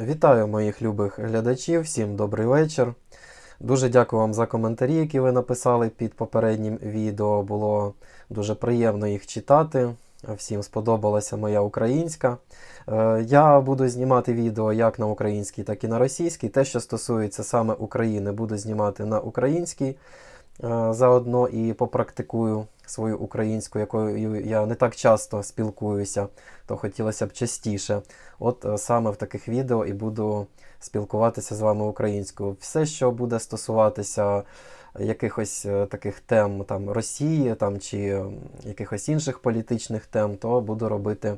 Вітаю моїх любих глядачів, всім добрий вечір. Дуже дякую вам за коментарі, які ви написали під попереднім відео. Було дуже приємно їх читати. Всім сподобалася моя українська. Е, Я буду знімати відео як на українській, так і на російській. Те, що стосується саме України, буду знімати на українській. Е, Заодно і попрактикую свою українську, якою я не так часто спілкуюся, то хотілося б частіше. От е, саме в таких відео і буду спілкуватися з вами українською. Все, що буде стосуватися якихось е, таких тем там, Росії там, чи якихось інших політичних тем, то буду робити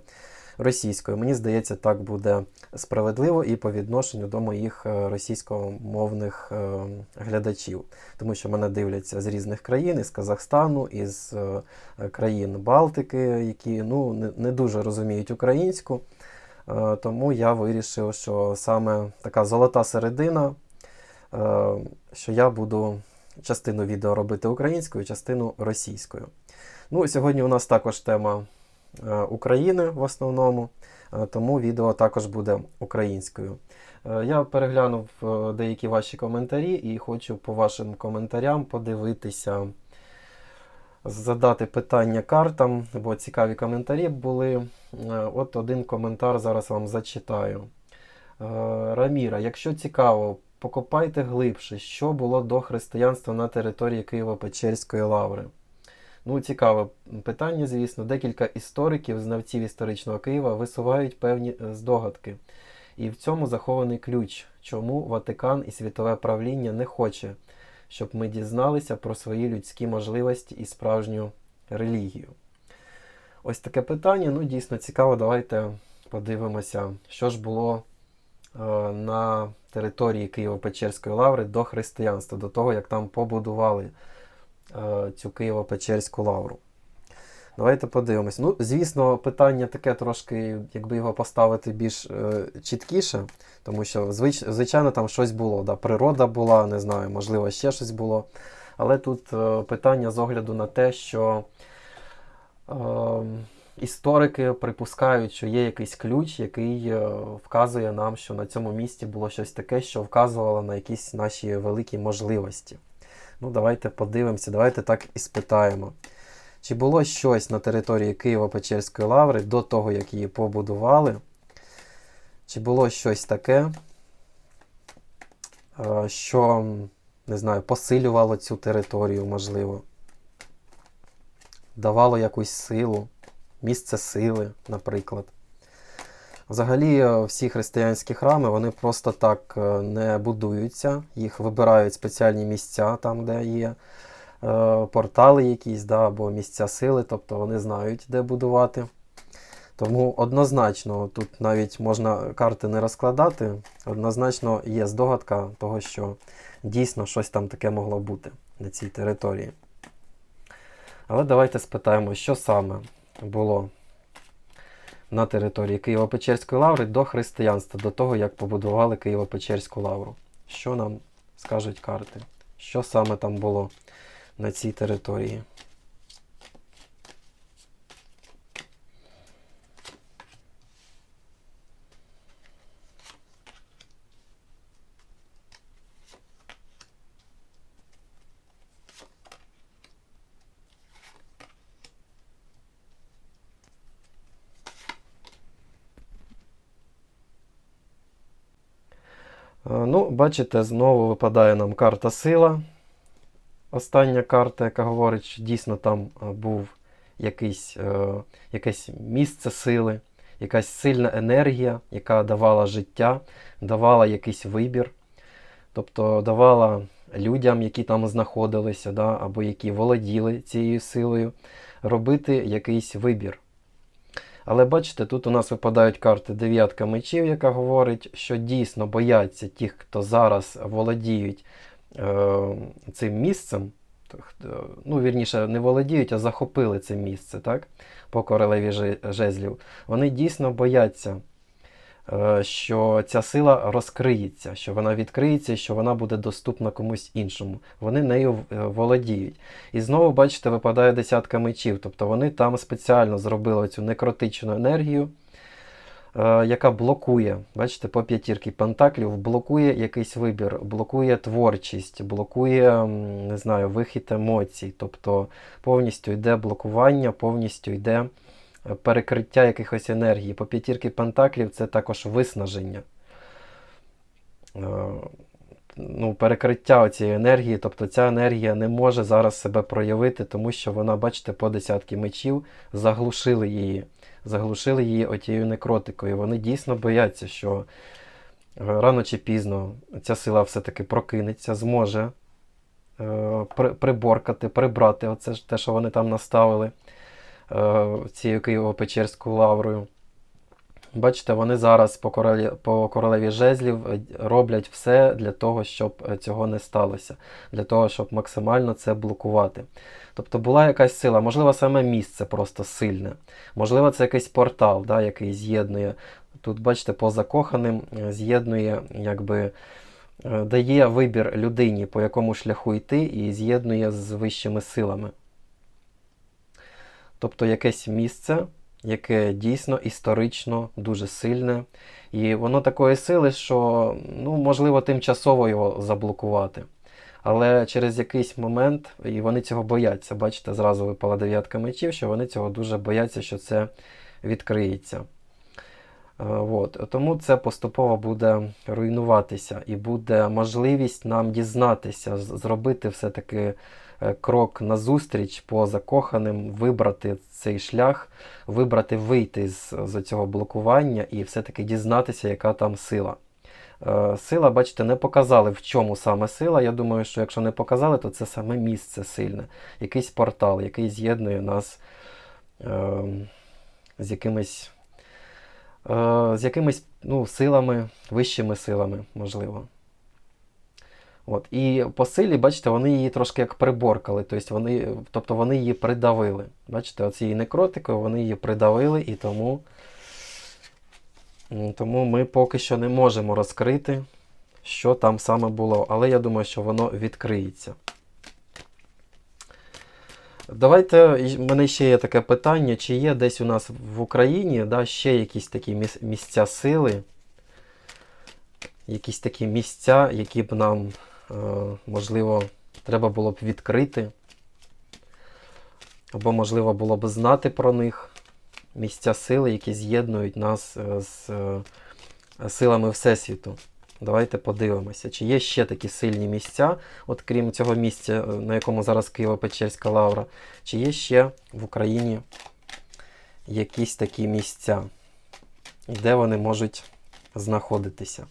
російською. Мені здається, так буде справедливо і по відношенню до моїх е, російськомовних е, глядачів, тому що мене дивляться з різних країн, із Казахстану, із е, країн Балтики, які ну, не, дуже розуміють українську. Тому я вирішив, що саме така золота середина, що я буду частину відео робити українською, частину російською. Ну, сьогодні у нас також тема України в основному, е, тому відео також буде українською. Е, Я переглянув е, деякі ваші коментарі і хочу по вашим коментарям подивитися, задати питання картам, бо цікаві коментарі були. Е, От один коментар зараз вам зачитаю. Е, Раміра, якщо цікаво, покопайте глибше, що було до християнства на території Києво-Печерської лаври. Ну, цікаве питання, звісно. Декілька істориків, знавців історичного Києва висувають певні е, здогадки. І в цьому захований ключ, чому Ватикан і світове правління не хоче, щоб ми дізналися про свої людські можливості і справжню релігію. Ось таке питання. Ну, дійсно цікаво. Давайте подивимося, що ж було е, на території Києво-Печерської лаври до християнства, до того, як там побудували цю Києво-Печерську лавру. Давайте подивимось. Ну, звісно, питання таке трошки, якби його поставити більш е, чіткіше, тому що, звич, звичайно, там щось було. Да, природа була, не знаю, можливо, ще щось було. Але тут е, питання з огляду на те, що е, історики припускають, що є якийсь ключ, який е, вказує нам, що на цьому місці було щось таке, що вказувало на якісь наші великі можливості. Ну, давайте подивимося, давайте так і спитаємо. Чи було щось на території Києво-Печерської лаври до того, як її побудували? Чи було щось таке, е, що, не знаю, посилювало цю територію, можливо? Давало якусь силу, місце сили, наприклад. Взагалі, е, всі християнські храми вони просто так е, не будуються, їх вибирають спеціальні місця там, де є е, портали якісь, да, або місця сили, тобто вони знають, де будувати. Тому однозначно тут навіть можна карти не розкладати, однозначно є здогадка того, що дійсно щось там таке могло бути на цій території. Але давайте спитаємо, що саме було на території Києво-Печерської лаври до християнства, до того, як побудували Києво-Печерську лавру. Що нам скажуть карти? Що саме там було на цій території? Ну, бачите, знову випадає нам карта сила. Остання карта, яка говорить, що дійсно там е, був якийсь, е, якесь місце сили, якась сильна енергія, яка давала життя, давала якийсь вибір. Тобто давала людям, які там знаходилися, да, або які володіли цією силою, робити якийсь вибір. Але бачите, тут у нас випадають карти дев'ятка мечів, яка говорить, що дійсно бояться тих, хто зараз володіють е, цим місцем. Ну, вірніше, не володіють, а захопили це місце, так? По королеві жезлів. Вони дійсно бояться, що ця сила розкриється, що вона відкриється що вона буде доступна комусь іншому. Вони нею е, володіють. І знову, бачите, випадає десятка мечів. Тобто вони там спеціально зробили цю некротичну енергію, е, яка блокує, бачите, по п'ятірки пентаклів, блокує якийсь вибір, блокує творчість, блокує, не знаю, вихід емоцій. Тобто повністю йде блокування, повністю йде е, перекриття якихось енергії. По п'ятірки пентаклів це також виснаження. Е, Ну, перекриття цієї енергії, тобто ця енергія не може зараз себе проявити, тому що вона, бачите, по десятки мечів заглушили її заглушили її отією некротикою. Вони дійсно бояться, що е, рано чи пізно ця сила все-таки прокинеться, зможе е, при- приборкати, прибрати оце ж те, що вони там наставили цією Києво-Печерською лаврою. Бачите, вони зараз по королі, по королеві жезлів е, роблять все для того, щоб е, цього не сталося, для того, щоб максимально це блокувати. Тобто була якась сила, можливо, саме місце просто сильне, можливо, це якийсь портал, да, який з'єднує. Тут, бачите, по закоханим е, з'єднує, якби е, дає вибір людині, по якому шляху йти, і з'єднує з вищими силами. Тобто якесь місце, яке дійсно історично дуже сильне. І воно такої сили, що ну, можливо тимчасово його заблокувати. Але через якийсь момент, і вони цього бояться. Бачите, зразу випала дев'ятка мечів, що вони цього дуже бояться, що це відкриється. Е, От. Тому це поступово буде руйнуватися і буде можливість нам дізнатися, зробити все-таки крок назустріч по закоханим, вибрати цей шлях, вибрати вийти з, з цього блокування і все-таки дізнатися, яка там сила. Е, Сила, бачите, не показали, в чому саме сила. Я думаю, що якщо не показали, то це саме місце сильне, якийсь портал, який з'єднує нас е, з якимись, е, з якимись ну, силами, вищими силами, можливо. От. І по силі, бачите, вони її трошки як приборкали, тобто вони, тобто вони її придавили. Бачите, оцією некротикою вони її придавили, і тому, тому ми поки що не можемо розкрити, що там саме було. Але я думаю, що воно відкриється. Давайте, в мене ще є таке питання, чи є десь у нас в Україні да, ще якісь такі місця сили, якісь такі місця, які б нам, можливо, треба було б відкрити, або, можливо, було б знати про них. Місця сили, які з'єднують нас е, з е, силами Всесвіту. Давайте подивимося, чи є ще такі сильні місця, от крім цього місця, е, на якому зараз Києво-Печерська лавра, чи є ще в Україні якісь такі місця, де вони можуть знаходитися.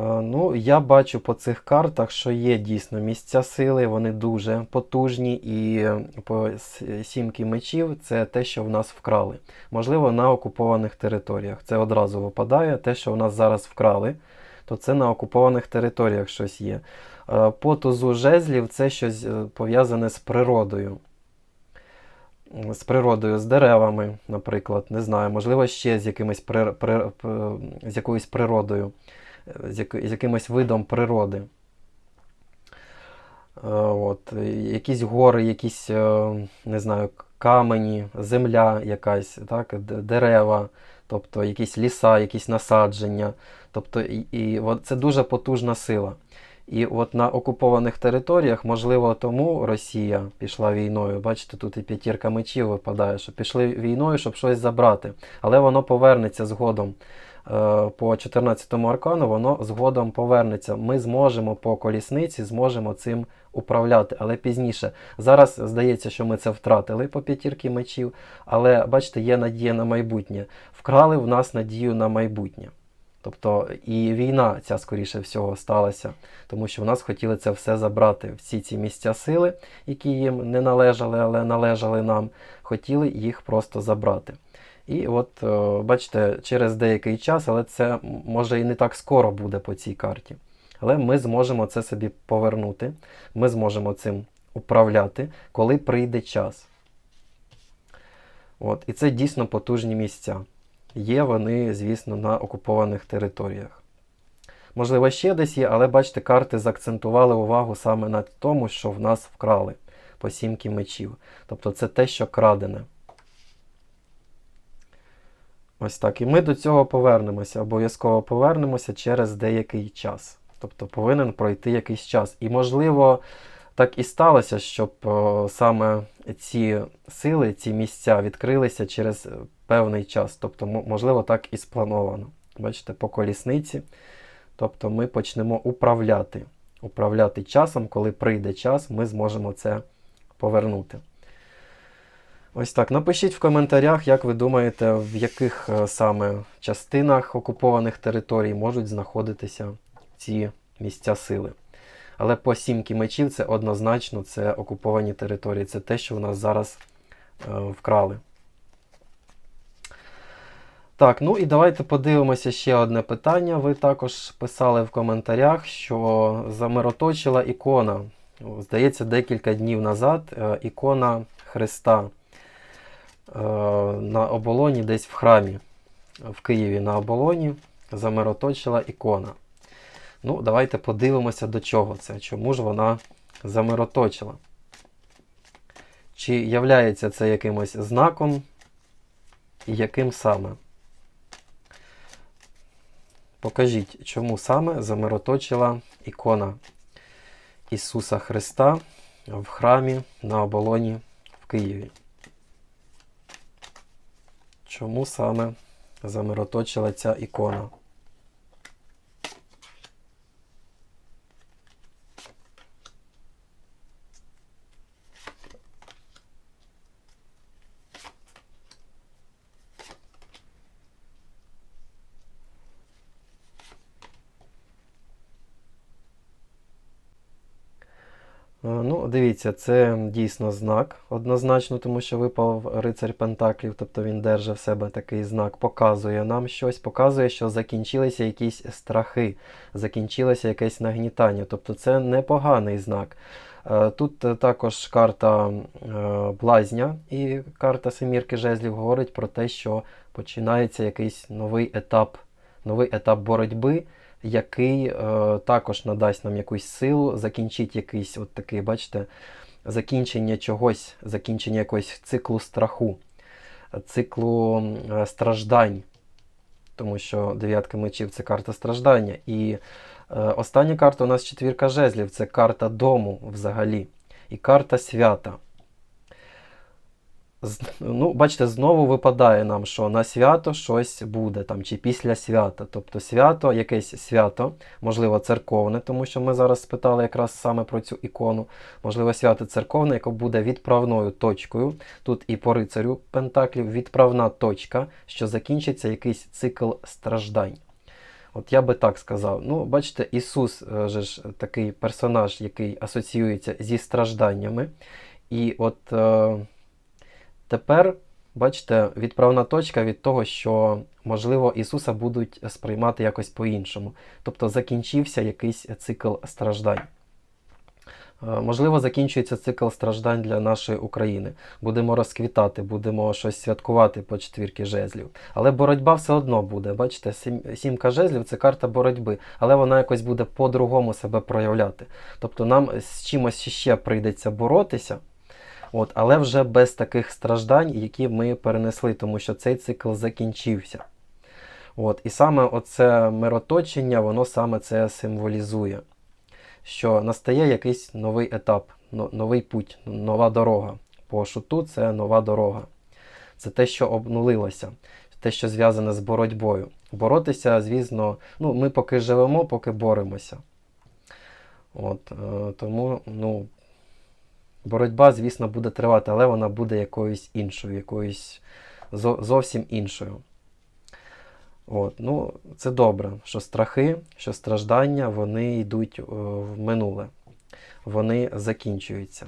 Ну, я бачу по цих картах, що є дійсно місця сили, вони дуже потужні, і е, по сімки мечів це те, що в нас вкрали. Можливо, на окупованих територіях. Це одразу випадає. Те, що в нас зараз вкрали, то це на окупованих територіях щось є. Е, По тузу жезлів це щось е, пов'язане з природою. З природою, з деревами, наприклад, не знаю, можливо, ще з якимось при, при, з якоюсь природою з, яки- з якимось видом природи. Е, От, якісь гори, якісь, е, не знаю, камені, земля якась, так, дерева, тобто якісь ліса, якісь насадження. Тобто, і, і от це дуже потужна сила. І от на окупованих територіях, можливо, тому Росія пішла війною. Бачите, тут і п'ятірка мечів випадає, що пішли війною, щоб щось забрати. Але воно повернеться згодом. Е, По 14 аркану воно згодом повернеться. Ми зможемо по колісниці, зможемо цим управляти, але пізніше. Зараз здається, що ми це втратили по п'ятірки мечів, але бачите, є надія на майбутнє. Вкрали в нас надію на майбутнє. Тобто і війна ця, скоріше всього, сталася, тому що в нас хотіли це все забрати. Всі ці місця сили, які їм не належали, але належали нам, хотіли їх просто забрати. І от, е, бачите, через деякий час, але це може і не так скоро буде по цій карті. Але ми зможемо це собі повернути, ми зможемо цим управляти, коли прийде час. От, І це дійсно потужні місця. Є вони, звісно, на окупованих територіях. Можливо, ще десь є, але бачите, карти заакцентували увагу саме на тому, що в нас вкрали по сімки мечів. Тобто це те, що крадене. Ось так. І ми до цього повернемося, обов'язково повернемося через деякий час. Тобто повинен пройти якийсь час. І, можливо, так і сталося, щоб о, саме ці сили, ці місця відкрилися через е, певний час. Тобто, можливо, так і сплановано. Бачите, по колісниці. Тобто ми почнемо управляти. Управляти часом, коли прийде час, ми зможемо це повернути. Ось так. Напишіть в коментарях, як ви думаєте, в яких е, саме частинах окупованих територій можуть знаходитися ці місця сили. Але по сімки мечів це однозначно це окуповані території. Це те, що в нас зараз е, вкрали. Так, ну і давайте подивимося ще одне питання. Ви також писали в коментарях, що замироточила ікона. Здається, декілька днів назад е, ікона Христа на оболоні, десь в храмі в Києві на оболоні замироточила ікона. Ну, давайте подивимося, до чого це. Чому ж вона замироточила? Чи являється це якимось знаком? І яким саме? Покажіть, чому саме замироточила ікона Ісуса Христа в храмі на оболоні в Києві. Чому саме замироточила ця ікона? Е, Ну, дивіться, це дійсно знак однозначно, тому що випав рицарь Пентаклів, тобто він держить в себе такий знак, показує нам щось, показує, що закінчилися якісь страхи, закінчилося якесь нагнітання. Тобто це непоганий знак. Е, Тут е, також карта е, блазня і карта семірки жезлів говорить про те, що починається якийсь новий етап, новий етап боротьби який е, також надасть нам якусь силу, закінчить якийсь от такий, бачите, закінчення чогось, закінчення якогось циклу страху, циклу е, страждань. Тому що дев'ятка мечів це карта страждання. І е, остання карта у нас четвірка жезлів це карта дому взагалі. І карта свята. Ну, бачите, знову випадає нам, що на свято щось буде там, чи після свята. Тобто свято, якесь свято, можливо, церковне, тому що ми зараз спитали якраз саме про цю ікону. Можливо, свято церковне, яке буде відправною точкою. Тут і по рицарю Пентаклів відправна точка, що закінчиться якийсь цикл страждань. От я би так сказав. Ну, бачите, Ісус е, же ж такий персонаж, який асоціюється зі стражданнями. І от. Е, Тепер, бачите, відправна точка від того, що, можливо, Ісуса будуть сприймати якось по-іншому. Тобто закінчився якийсь цикл страждань. Е, Можливо, закінчується цикл страждань для нашої України. Будемо розквітати, будемо щось святкувати по четвірки жезлів. Але боротьба все одно буде. Бачите, сімка жезлів це карта боротьби, але вона якось буде по-другому себе проявляти. Тобто нам з чимось ще прийдеться боротися. От, але вже без таких страждань, які ми перенесли, тому що цей цикл закінчився. От, і саме оце мироточення, воно саме це символізує, що настає якийсь новий етап, новий путь, нова дорога. По шуту це нова дорога. Це те, що обнулилося, те, що зв'язане з боротьбою. Боротися, звісно, ну, ми поки живемо, поки боремося. От, е, тому, ну, Боротьба, звісно, буде тривати, але вона буде якоюсь іншою, якоюсь зовсім іншою. От, ну, це добре, що страхи, що страждання, вони йдуть е, в минуле. Вони закінчуються.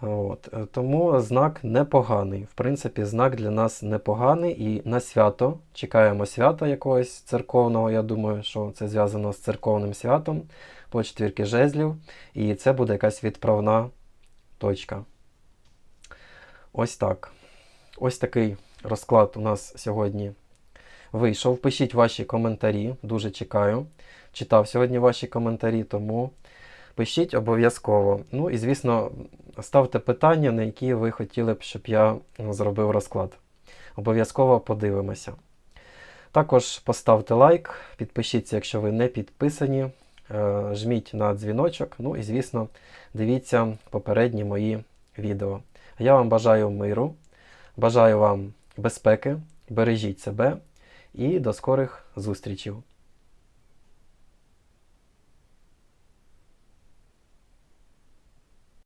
От. е, Тому знак непоганий. В принципі, знак для нас непоганий. І на свято чекаємо свята якогось церковного. Я думаю, що це зв'язано з церковним святом по четвірки жезлів. І це буде якась відправна точка. Ось так. Ось такий розклад у нас сьогодні вийшов. Пишіть ваші коментарі, дуже чекаю. Читав сьогодні ваші коментарі, тому пишіть обов'язково. Ну і, звісно, ставте питання, на які ви хотіли б, щоб я зробив розклад. Обов'язково подивимося. Також поставте лайк, підпишіться, якщо ви не підписані. Е, Жміть на дзвіночок. Ну і, звісно, дивіться попередні мої відео. Я вам бажаю миру, бажаю вам безпеки, бережіть себе і до скорих зустрічей.